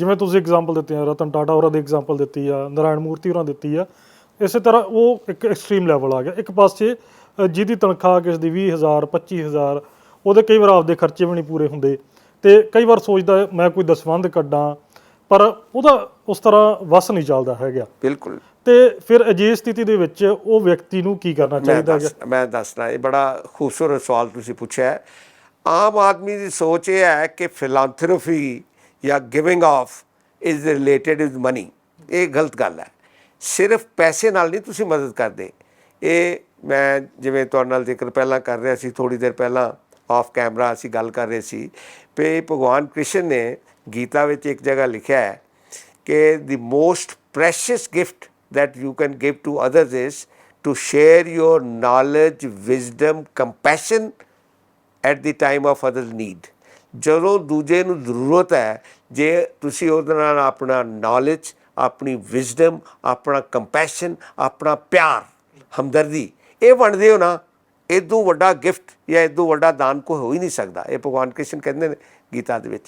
ਜਿਵੇਂ ਤੁਸੀਂ ਐਗਜ਼ਾਮਪਲ ਦਿੱਤੀ ਆ ਰਤਨ ਟਾਟਾ ਹੋਰਾਂ ਦੀ ਐਗਜ਼ਾਮਪਲ ਦਿੱਤੀ ਆ ਨਾਰਾਇਣ ਮੂਰਤੀ ਹੋਰਾਂ ਦਿੱਤੀ ਆ ਇਸੇ ਤਰ੍ਹਾਂ ਉਹ ਇੱਕ ਐਕਸਟ੍ਰੀਮ ਲੈਵਲ ਆ ਗਿਆ। ਇੱਕ ਪਾਸੇ ਜਿਹਦੀ ਤਨਖਾਹ ਕਿਸ ਦੀ 20000 25000 ਉਹਦੇ ਕਈ ਵਾਰ ਆਪਦੇ ਖਰਚੇ ਵੀ ਨਹੀਂ ਪੂਰੇ ਹੁੰਦੇ। ਤੇ ਕਈ ਵਾਰ ਸੋਚਦਾ ਮੈਂ ਕੋਈ ਦਸਵੰਧ ਕੱਢਾਂ ਪਰ ਉਹਦਾ ਉਸ ਤਰ੍ਹਾਂ ਵਸ ਨਹੀਂ ਚੱਲਦਾ ਹੈਗਾ। ਬਿਲਕੁਲ। ਤੇ ਫਿਰ ਅਜਿਹੀ ਸਥਿਤੀ ਦੇ ਵਿੱਚ ਉਹ ਵਿਅਕਤੀ ਨੂੰ ਕੀ ਕਰਨਾ ਚਾਹੀਦਾ ਹੈ ਮੈਂ ਦੱਸਣਾ ਇਹ ਬੜਾ ਖੂਬਸੂਰਤ ਸਵਾਲ ਤੁਸੀਂ ਪੁੱਛਿਆ। ਆਮ ਆਦਮੀ ਦੀ ਸੋਚ ਇਹ ਹੈ ਕਿ ਫਿਲਾਂਥਰੋਪੀ ਜਾਂ giving of is related with money ਇਹ ਗਲਤ ਗੱਲ ਹੈ। ਸਿਰਫ ਪੈਸੇ ਨਾਲ ਨਹੀਂ ਤੁਸੀਂ ਮਦਦ ਕਰਦੇ। ਇਹ ਮੈਂ ਜਿਵੇਂ ਤੁਹਾਡੇ ਨਾਲ ਜ਼ਿਕਰ ਪਹਿਲਾਂ ਕਰ ਰਿਹਾ ਸੀ ਥੋੜੀ ਦੇਰ ਪਹਿਲਾਂ ਆਫ ਕੈਮਰਾ ਅਸੀਂ ਗੱਲ ਕਰ ਰਹੇ ਸੀ ਕਿ ਭਗਵਾਨ ਕ੍ਰਿਸ਼ਨ ਨੇ ਗੀਤਾ ਵਿੱਚ ਇੱਕ ਜਗ੍ਹਾ ਲਿਖਿਆ ਹੈ ਕਿ the most precious gift that you can give to others is to share your knowledge, wisdom, compassion at the time of others' need. ਜਦੋਂ ਦੂਜੇ ਨੂੰ ਜ਼ਰੂਰਤ ਹੈ, ਜੇ ਤੁਸੀਂ ਉਹਦੇ ਨਾਲ ਆਪਣਾ ਨੌਲੇਜ ਆਪਣੀ ਵਿਜ਼ਡਮ ਆਪਣਾ ਕੰਪੈਸ਼ਨ ਆਪਣਾ ਪਿਆਰ, ਹਮਦਰਦੀ, ਇਹ ਵੰਡਦੇ ਹੋ ਨਾ ਇਦੋਂ ਵੱਡਾ ਗਿਫਟ ਜਾਂ ਇਦੋਂ ਵੱਡਾ ਦਾਨ ਕੋਈ ਹੋ ਹੀ ਨਹੀਂ ਸਕਦਾ। ਇਹ ਭਗਵਾਨ ਕ੍ਰਿਸ਼ਨ ਕਹਿੰਦੇ ਨੇ ਗੀਤਾ ਦੇ ਵਿੱਚ।